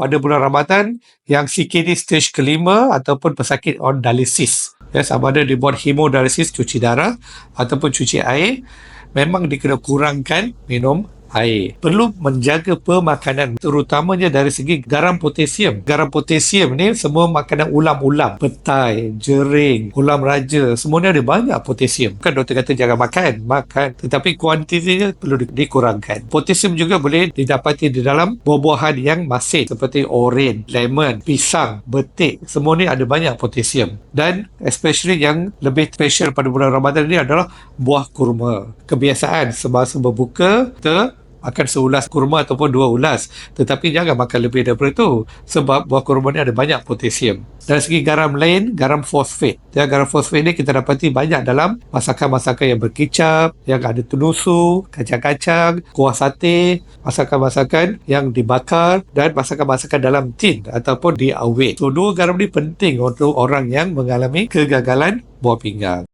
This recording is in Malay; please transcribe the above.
pada bulan Ramadan yang CKD stage kelima ataupun pesakit on dialysis. Ya, sama ada dibuat hemodialysis cuci darah ataupun cuci air, memang dia kena kurangkan minum air. Perlu menjaga pemakanan terutamanya dari segi garam potasium. Garam potasium ni semua makanan ulam-ulam, petai, jering, ulam raja, semua ni ada banyak potasium. Kan doktor kata jangan makan, makan. Tetapi kuantitinya perlu di- dikurangkan. Potasium juga boleh didapati di dalam buah-buahan yang masin seperti oren, lemon, pisang, betik. Semua ni ada banyak potasium. Dan especially yang lebih special pada bulan Ramadan ni adalah buah kurma. Kebiasaan semasa berbuka, kita makan seulas kurma ataupun dua ulas. Tetapi jangan makan lebih daripada itu. Sebab buah kurma ni ada banyak potasium. Dari segi garam lain, garam fosfat. Ya, garam fosfat ni kita dapati banyak dalam masakan-masakan yang berkicap, yang ada tunusu, kacang-kacang, kuah sate, masakan-masakan yang dibakar dan masakan-masakan dalam tin ataupun diawet. So, dua garam ni penting untuk orang yang mengalami kegagalan buah pinggang.